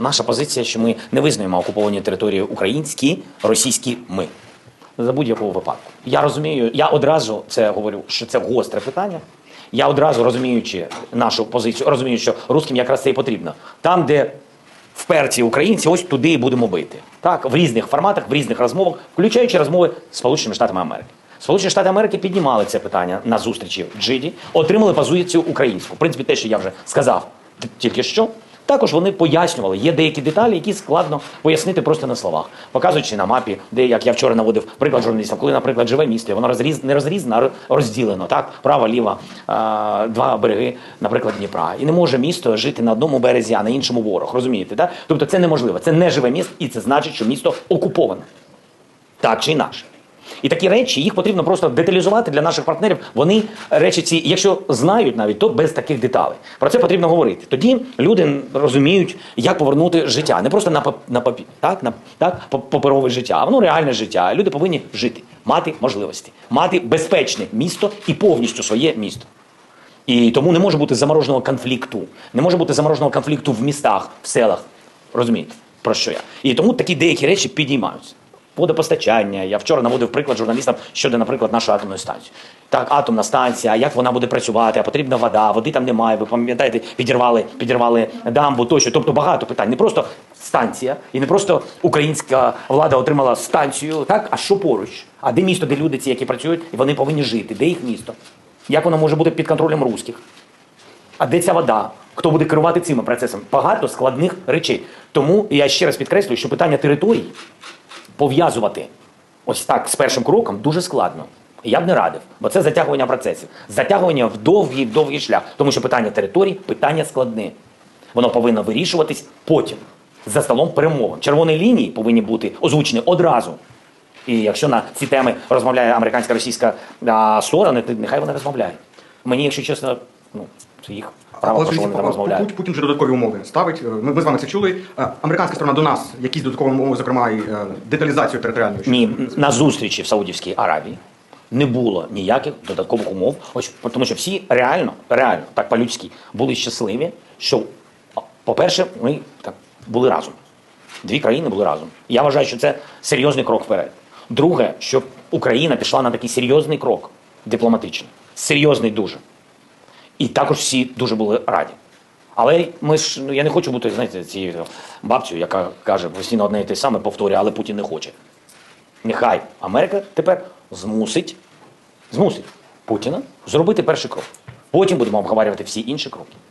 Наша позиція, що ми не визнаємо окуповані території українські, російські ми. За будь-якого випадку. Я розумію, я одразу це говорю, що це гостре питання. Я одразу розуміючи нашу позицію, розумію, що русським якраз це і потрібно. Там, де вперті українці, ось туди і будемо бити. Так, в різних форматах, в різних розмовах, включаючи розмови з Сполученими Штатами Америки. Сполучені Штати Америки піднімали це питання на зустрічі в Джиді, отримали позицію українську. В принципі, те, що я вже сказав тільки що. Також вони пояснювали, є деякі деталі, які складно пояснити просто на словах, показуючи на мапі, де як я вчора наводив приклад журналістам, коли, наприклад, живе місто, і воно розріз не розрізано, а розділено. Так, права, ліва, два береги, наприклад, Дніпра. І не може місто жити на одному березі, а на іншому ворог. Розумієте? Так? Тобто це неможливо. Це не живе місто, і це значить, що місто окуповане. Так чи інакше. І такі речі їх потрібно просто деталізувати для наших партнерів. Вони речі ці, якщо знають навіть, то без таких деталей. Про це потрібно говорити. Тоді люди розуміють, як повернути життя. Не просто на на папі, так, на так, паперове життя, а воно реальне життя. Люди повинні жити, мати можливості, мати безпечне місто і повністю своє місто. І тому не може бути замороженого конфлікту. Не може бути замороженого конфлікту в містах, в селах. Розумієте, про що я? І тому такі деякі речі підіймаються. Водопостачання. Я вчора наводив приклад журналістам щодо, наприклад, нашої атомної станції. Так, атомна станція, як вона буде працювати, а потрібна вода, води там немає. Ви пам'ятаєте, підірвали, підірвали дамбу тощо. Тобто багато питань. Не просто станція, і не просто українська влада отримала станцію, так, а що поруч? А де місто, де люди ці, які працюють, і вони повинні жити? Де їх місто? Як воно може бути під контролем русських? А де ця вода? Хто буде керувати цими процесами? Багато складних речей. Тому я ще раз підкреслюю, що питання територій пов'язувати ось так з першим кроком дуже складно. Я б не радив, бо це затягування процесів, затягування в довгий довгий шлях. Тому що питання територій питання складне. Воно повинно вирішуватись потім за столом перемовин. Червоні лінії повинні бути озвучені одразу. І якщо на ці теми розмовляє американська російська а, сторона, то нехай вони розмовляють. Мені, якщо чесно, ну це їх право, про що вони там розмовляють. Путін, Путін вже додаткові умови ставить. Е, Ми, ми з вами це чули. Е, Американська сторона до нас якісь додаткові умови, зокрема і е, деталізацію територіальної. Ні, на зустрічі в Саудівській Аравії не було ніяких додаткових умов. Ось тому, що всі реально, реально, так по-людськи, були щасливі, що, по-перше, ми так були разом. Дві країни були разом. Я вважаю, що це серйозний крок вперед. Друге, що Україна пішла на такий серйозний крок дипломатичний. Серйозний дуже. І також всі дуже були раді. Але ми ж ну я не хочу бути, знаєте, цією бабцею, яка каже постійно одне і те саме повторює, але Путін не хоче. Нехай Америка тепер змусить, змусить Путіна зробити перший крок. Потім будемо обговорювати всі інші кроки.